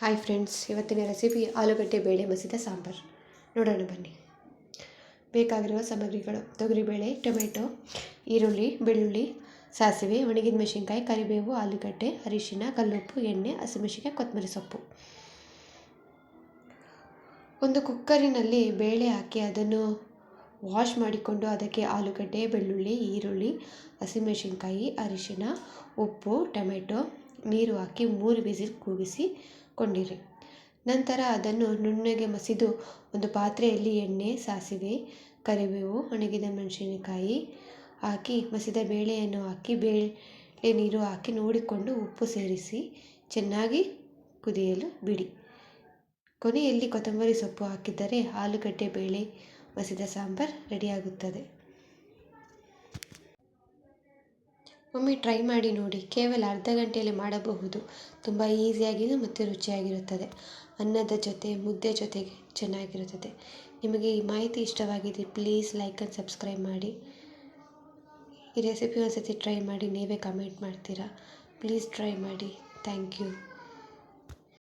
Hi friends ಇವತ್ತಿನ recipe ಆಲೂಗಡ್ಡೆ ಬೇಳೆ ಮಸಿದ ಸಾಂಬಾರು. ನೋಡೋಣ ಬನ್ನಿ. ಬೇಕಾಗಿರುವ ಸಾಮಗ್ರಿಗಳು. ತೊಗರಿಬೇಳೆ, ಟೊಮೆಟೊ, ಈರುಳ್ಳಿ, ಬೆಳ್ಳುಳ್ಳಿ, ಸಾಸಿವೆ, ಒಣಗಿದ ಮೆಣಸಿನ್ಕಾಯಿ, ಕರಿಬೇವು, ಆಲೂಗಡ್ಡೆ, ಅರಿಶಿನ, ಕಲ್ಲುಪ್ಪು, ಎಣ್ಣೆ, ಹಸಿಮೆಣಸಿನ್ಕಾಯಿ, ಕೊತ್ತಂಬರಿ ಸೊಪ್ಪು. ಒಂದು ಕುಕ್ಕರಿನಲ್ಲಿ ಬೇಳೆ ಹಾಕಿ ಅದನ್ನು ವಾಶ್ ಮಾಡಿಕೊಂಡು ಅದಕ್ಕೆ ಆಲೂಗಡ್ಡೆ, ಬೆಳ್ಳುಳ್ಳಿ, ಈರುಳ್ಳಿ, ಹಸಿಮೆಣಸಿನ್ಕಾಯಿ, ಅರಿಶಿನ, ಉಪ್ಪು, ಟೊಮೆಟೊ, ನೀರು ಹಾಕಿ ಮೂರು ವಿಸಿಲ್ ಕೂಗಿಸಿ ಕೊಂಡಿರಿ ನಂತರ ಅದನ್ನು ನುಣ್ಣಗೆ ಮಸಿದು ಒಂದು ಪಾತ್ರೆಯಲ್ಲಿ ಎಣ್ಣೆ, ಸಾಸಿವೆ, ಕರಿಬೇವು, ಒಣಗಿದ ಮೆಣಸಿನಕಾಯಿ ಹಾಕಿ, ಮಸಿದ ಬೇಳೆಯನ್ನು ಹಾಕಿ, ಬೇಳೆ ನೀರು ಹಾಕಿ ನೋಡಿಕೊಂಡು ಉಪ್ಪು ಸೇರಿಸಿ ಚೆನ್ನಾಗಿ ಕುದಿಯಲು ಬಿಡಿ. ಕೊನೆಯಲ್ಲಿ ಕೊತ್ತಂಬರಿ ಸೊಪ್ಪು ಹಾಕಿದರೆ ಆಲೂಗಡ್ಡೆ, ಬೇಳೆ, ಮಸಿದ ಸಾಂಬಾರು ರೆಡಿಯಾಗುತ್ತದೆ. ಒಮ್ಮೆ ಟ್ರೈ ಮಾಡಿ ನೋಡಿ. ಕೇವಲ ಅರ್ಧ ಗಂಟೆಯಲ್ಲಿ ಮಾಡಬಹುದು. ತುಂಬ ಈಸಿಯಾಗಿದೆ ಮತ್ತು ರುಚಿಯಾಗಿರುತ್ತದೆ. ಅನ್ನದ ಜೊತೆ, ಮುದ್ದೆ ಜೊತೆಗೆ ಚೆನ್ನಾಗಿರುತ್ತದೆ. ನಿಮಗೆ ಈ ಮಾಹಿತಿ ಇಷ್ಟವಾಗಿದೆ ಪ್ಲೀಸ್ ಲೈಕ್ ಆ್ಯಂಡ್ ಸಬ್ಸ್ಕ್ರೈಬ್ ಮಾಡಿ. ಈ ರೆಸಿಪಿ ಒಂದ್ಸತಿ ಟ್ರೈ ಮಾಡಿ. ನೀವೇ ಕಮೆಂಟ್ ಮಾಡ್ತೀರಾ? ಪ್ಲೀಸ್ ಟ್ರೈ ಮಾಡಿ. Thank you